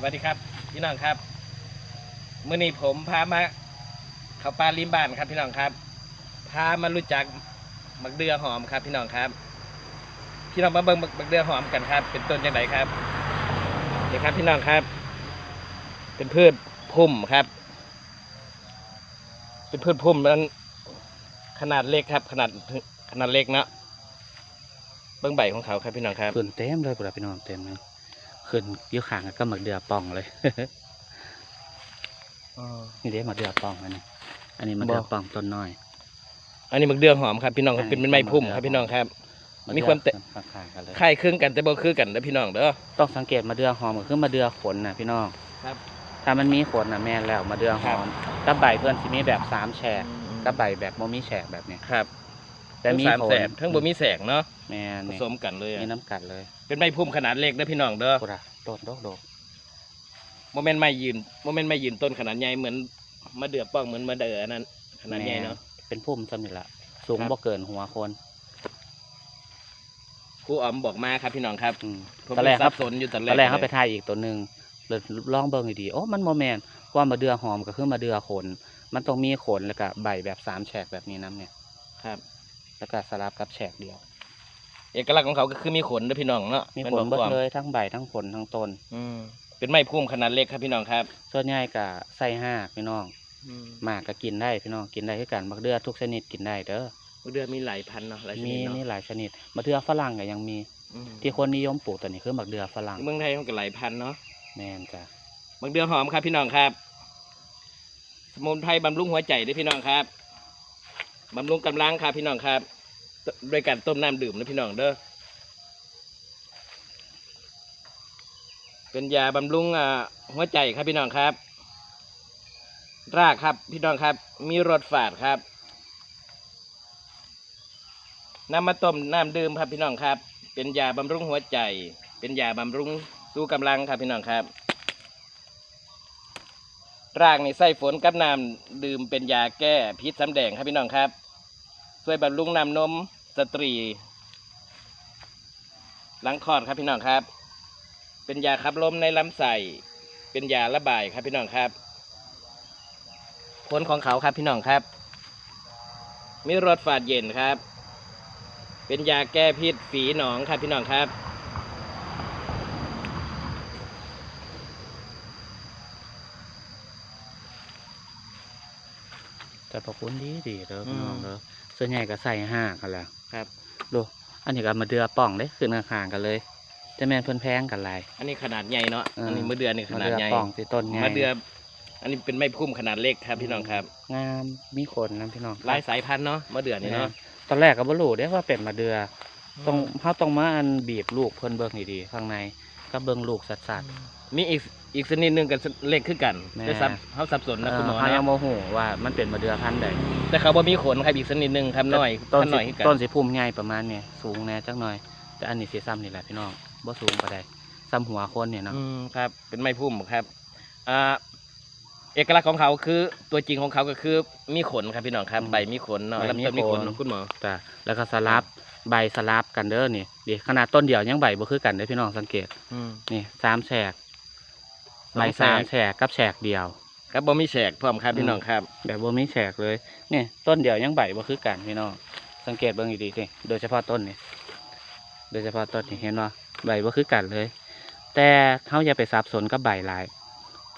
สวัสดีครับ พี่น้องครับเมื่อนี้ผมพามาเขาป่าริมบ้านครับ พี่น้องครับ พามารู้จักมักเดือหอมครับ พี่น้องครับ พี่น้องมาเบิ่งมักเดือหอมกันครับ เป็นต้นยังไงครับเดี๋ยวครับ พี่น้องครับ เป็นพืชพุ่มครับ เป็นพืชพุ่มนั้นขนาดเล็กครับ ขนาดขนาดเล็กเนาะเบื้องใบของเขาครับพี่น้องครับขึ้นเต็มเลยปุระพี่น้องเต็มเลย ขึ้นอยี่ขางก็หมักเดือป่องเลยนี่เด้หมักเดือป่องอันนี้อันนี้หมักเดือบ่ป่องต้นน้อย อันนี้มักเดือหอมครับ พี่น้องครับอ่าเป็นเป็นไม้พุ่มมักเดือครับพี่น้องครับหากมีความแตเดือข้างๆกันเลยคล้ายคลึงกันแต่บ่คือกันนะพี่น้องเด้อต้องสังเกตมาเดือหอมก็คือมาเดือขนนะพี่น้องครับ ถ้ามันมีขนนะแม่นแล้วมาเดือหอมกับใบเพื่อนสิมีแบบสามแฉกกับใบแบบโมมีแฉกแบบเนี้ยครับ แต่มีทั้งสามขนแสบทั้งบ่มีแสงเนาะแม่นผนี่สมกันเลยอะมีน้ำกัดเลยเป็นไม้พุ่มขนาดเล็กนะพี่น้องเด้อปุระโดดโดดโดดโมเมนต์ไม้ยืนโมเมนต์ไม้ยืนต้นขนาดใหญ่เหมือนมะเดือป้องเหมือนมะเดืออันนั้นขนาดใหญ่เนาะเป็นพุ่มสำนี่ละสูงครับ บ่เกินหัวคนครูอ๋อมบอกมาครับพี่น้องครับอืมผมตอนแรกสัครับ บสนอยู่ตอนแรตกอนแรกเขาลไปยถ่ายอีกตัวหนึ่งเลยลองเบิ่งดีๆโอ้มันโมแมนว่ามาเดือหอมก็คือมาเดือขน มันต้องมีขนแล้วก็ใบแบบสามแฉกแบบนี้น้ำเนี่ย ครับ แล้วก็สลับกับแฉกเดียว เอกลักษณ์ของเขาก็คือมีขนนะพี่น้องเนาะมีแนขนบเบิอกดว่าเลยทั้งใบทั้งขนทั้งต้นอืมเป็นไม้พุ่มขนาดเล็กครับพี่น้องครับ ส่วนใหญ่ก็ใส่ห้ากพี่น้องหมากก็กินได้พี่น้องกินได้คือกันมักเดือทุกชนิดกินได้เด้อมะเดือมีหลายพันธุ์เนาะหลายชมีนิดมีเนาะหลายชนิดมะเดือฝรั่งก็ยังมีอืมที่คนนิยมปลูกตัวนี้คือมักเดือฝรั่งเมืองไทยมันก็หลายพันธุ์เนาะแมนจ้ะบางเดือหอมครับพี่น้องครับ สมุนไพรบำรุงหัวใจด้วยพี่น้องครับ บำรุงกำลังครับพี่น้องครับด้วยการต้มน้ำดื่มนะพี่น้องเด้อเป็นยาบำรุงหัวใจครับพี่น้องครับ รากครับพี่น้องครับ มีรสฝาดครับนำมาต้มน้ำดื่มครับพี่น้องครับ เป็นยาบำรุงหัวใจ เป็นยาบำรุงสู้กำลังครับพี่น้องครับ รากนี่ใส่ฝนกับน้ำดื่มเป็นยาแก้พิษสำแดงครับพี่น้องครับช่วยบำรุงน้ำนมสตรี หลังคลอดครับพี่น้องครับ เป็นยาขับลมในลำไส้เป็นยาระบายครับพี่น้องครับผลของเขาครับพี่น้องครับ มีรสฝาดเย็นครับ เป็นยาแก้พิษฝีหนองครับพี่น้องครับ จะประคุณดีดีเด้ออืมพี่น้องเด้อส่วนใหญ่ก็ใส่ห้ากันแหล้วครับดูอันนี้ก็มาเดือป่องได้ขึ้นข้างๆกันเลยจะแม่นเพิ่นแพงกันหลายอันนี้ขนาดใหญ่เนาะเอออัอันนี้มะเดือนี่ขมานาดเดือใหญ่ป่องที่ต้นไงมะเดืออันนี้เป็นไม้พุ่มขนาดเล็กครับพี่น้องครับ งามมีขนนะพี่น้องหลายสายพันธุ์เนาะมะเดือนี่แม่เนาะตอนแรกก็บ่รู้เด้ว่าเป็นมาเดือต้องเฮาต้องมาอันบีบลูกเพิ่นเบิ่งดีๆข้างในก็เบิ่งลูกสัดมีอีก อีกชนิดหนึ่งกับเล็กขึ้นกันแม่จะสับเขาสับสนๆนะเอคุณหมออเฮาเนี่ยัยงบ่ฮู้ว่ามันเป็นมาเดือพันธุ์ใดแต่เขาบ่มีขนครับอีกชนิดหนึ่งครับน้อยต้นพันหสิน่อยขึ้นกันต้นสิพุ่มใหญ่ประมาณนี้สูงแหน่จักหน่อย แต่อันนี้สิซ้ำนี่แหละพี่น้องบ่สูงปานใดซ้ำหัวคนเนี่ยเนาะอืมครับ เป็นไม้พุ่มครับอ่าเอกลักษณ์ของเขาคือตัวจริงของเขาก็คือมีขนครับพี่น้องครับใบมีขนเนาะลำต้นมีขนเนาะคุณหมอ จ้ะแล้วก็สลับใบสลับกันเด้อนี่ดิขนาดต้นเดียวยังใบบ่คือกันเด้อพี่น้องสังเกตอืมนี่สามแฉก สองใบแฉกสามแฉกกับแฉกเดียวครับบ่มีแฉกพร้อมครับพี่น้องครับแบบบ่มีแฉกเลยนี่ต้นเดียวยังใบบ่คือกันพี่น้องสังเกตเบิ่งดีๆนี่โดยเฉพาะต้นนี่โดยเฉพาะต้นนี่เห็นว่าใบบ่คือกันเลย แต่เฮาอย่าไปสับสนกับใบหลาย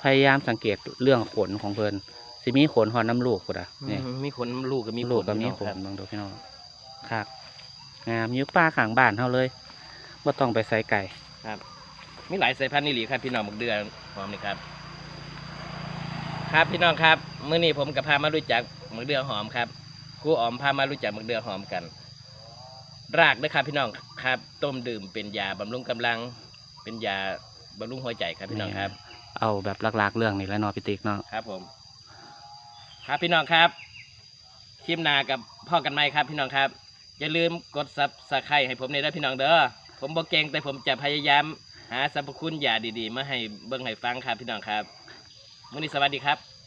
พยายามสังเกตเรื่องขนของเพิ่นสิมีขนหอนน้ำลูกพุ่นอะนี่อืมมีขนลูกก็มีลูกก็มีพี่น้องขนครับเบางดูพี่น้องครับงามอยุป้าข้างบ้านเฮาเลยบ่ต้องไปใส่ไก่ครับ มีหลายสายพันธุ์นี่หลีครับพี่น้องหมกเดือนหอมนี่ครับ ครับพี่น้องครับมื้อนี้ผมกับพามารู้จักหมกเดือหอมครับครูอ๋อมพามารู้จักหมกเดือหอมกัน รากนะครับพี่น้องครับ ต้มดื่มเป็นยาบำรุงกำลัง เป็นยาบำรุงหัวใจครับพี่น้องครับ เอาแบบหลักๆเรื่องนี้แหล้วเนาะพี่ติ๊กเนาะครับผม ครับพี่น้องครับคลิปหนากับพ่อกันไหมครับ พี่น้องครับ อย่าลืมกดซับสไครต์ให้ผมในด้วยพี่น้องเด้อผมบอกเก่งแต่ผมจะพยายาม หาสรรพคุณยาดีๆ มาให้เบิ่งให้ฟังครับพี่น้องครับมื้อนี้สวัสดีครับ